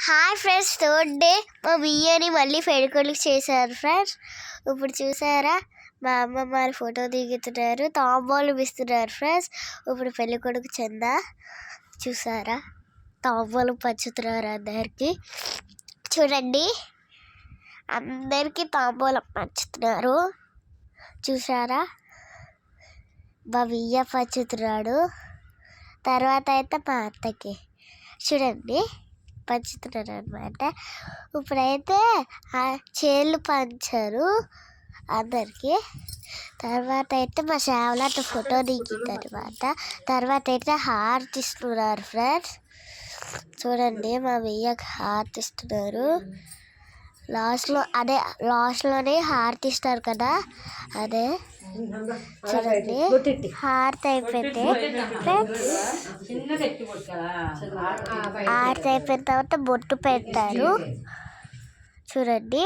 Hi friends third day మా బియ్యని మళ్ళీ పెళ్ళికొడుకు చేశారు ఫ్రెండ్స్ ఇప్పుడు చూసారా? మా అమ్మ వారి ఫోటో దిగుతున్నారు. తాంబోలు ఇస్తున్నారు ఫ్రెండ్స్ ఇప్పుడు పెళ్ళి కొడుకు చంద? చూసారా? తాంబోలు పంచుతున్నారు అందరికీ. చూడండి. అందరికీ తాంబూలం పంచుతున్నారు. చూసారా? మా బియ్య పంచుతున్నాడు. తర్వాత అయితే మా అత్తకి. చూడండి. పంచుతున్నారు అనమాట ఇప్పుడైతే ఆ చేళ్ళు పంచారు అందరికీ. తర్వాత అయితే మా శ్యామలతో ఫోటో దిగింది అనమాట తర్వాత అయితే హార్ట్ ఇస్తున్నారు ఫ్రెండ్స్. చూడండి మా వెయ్యకు హార్ట్ ఇస్తున్నారు లాస్ట్లో అదే లాస్ట్లోనే హారతి ఇస్తారు కదా? అదే. చూడండి. హారతి అయిపోయింది. ఫ్రెండ్స్ హారతి అయిపోయిన తర్వాత బొట్టు పెడతారు. చూడండి.